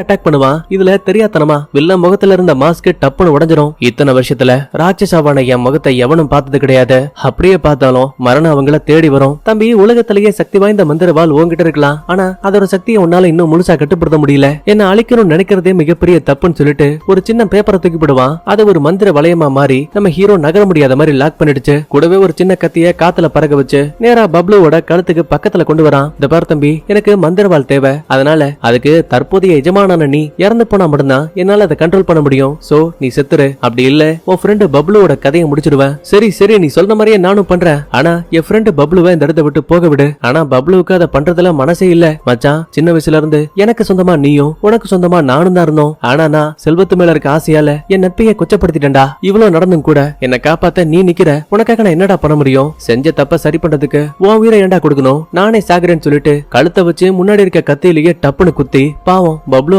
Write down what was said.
Attack பண்ணுவான் இதுல தெரியாதனமா? வில்ல முகத்துல இருந்த மாஸ்க் டப்புன்னு உடஞ்சிரும். இத்தனை வருஷத்துல ராட்சசாவான என் முகத்தை எவனும் பார்த்தது கிடையாது. அப்படியே பார்த்தாலும் மரணம் அவங்கள தேடி வரும். தம்பி உலகத்திலேயே சக்தி வாய்ந்த மந்திரவால் உங்ககிட்ட இருக்கலாம். ஆனா அதோட சக்தியை உன்னால இன்னும் முழுசா கட்டுப்படுத்த முடியல. என்ன அழிக்கணும்னு நினைக்கிறதே மிகப்பெரிய தப்புன்னு சொல்லிட்டு ஒரு சின்ன பேப்பரை தூக்கி போடுவான். அதை ஒரு மந்திர வளையமா மாறி நம்ம ஹீரோ நகர முடியாத மாதிரி லாக் பண்ணிடுச்சு. கூடவே ஒரு சின்ன கத்திய காத்துல பறக்க வச்சு நேரா பப்ளுவோட கழுத்துக்கு பக்கத்துல கொண்டு வரான். இந்த பார் தம்பி எனக்கு மந்திரவால் தேவை. அதனால அதுக்கு தற்போதைய எஜமானான நீ இறந்து போனா மட்டும்தான் என்னால அதை கண்ட்ரோல் பண்ண முடியும். சோ நீ செத்துரு. அப்படி இல்ல. உன் ஃப்ரெண்டு பப்ளுவோட கதையை முடிச்சிடுவேன் சரி சரி நீ சொன்ன மாதிரியே நானும் பண்றேன் ஆனா என் ஃப்ரெண்டு பப்ளுவை இந்த இடத்த விட்டு போக விடு. ஆனா பப்ளுவுக்கு அதை பண்றதுல மனசே இல்ல. மச்சான் சின்ன வயசுல இருந்து எனக்கு சொந்தமா நீயும் உனக்கு சொந்தமா நானும் தான் இருந்தோம். ஆனா நான் செல்வத்து மேல இருக்க ஆசையால என் நட்பைய கொச்சப்படுத்திட்டேன்டா. இவ்வளவு நடந்தும் கூட என்னை காப்பாத்த நீ நிக்கிற. உனக்காக நான் என்னடா பண்ண முடியும்? செஞ்ச தப்ப சரி பண்றதுக்கு உன் உயிரை ஏன்டா கொடுக்கணும்? நானே சாகுறேன்னு சொல்லிட்டு கழுத்தை வச்சு முன்னாடி இருக்க கத்தியிலேயே டப்புன்னு குத்தி பாவம் பப்ளு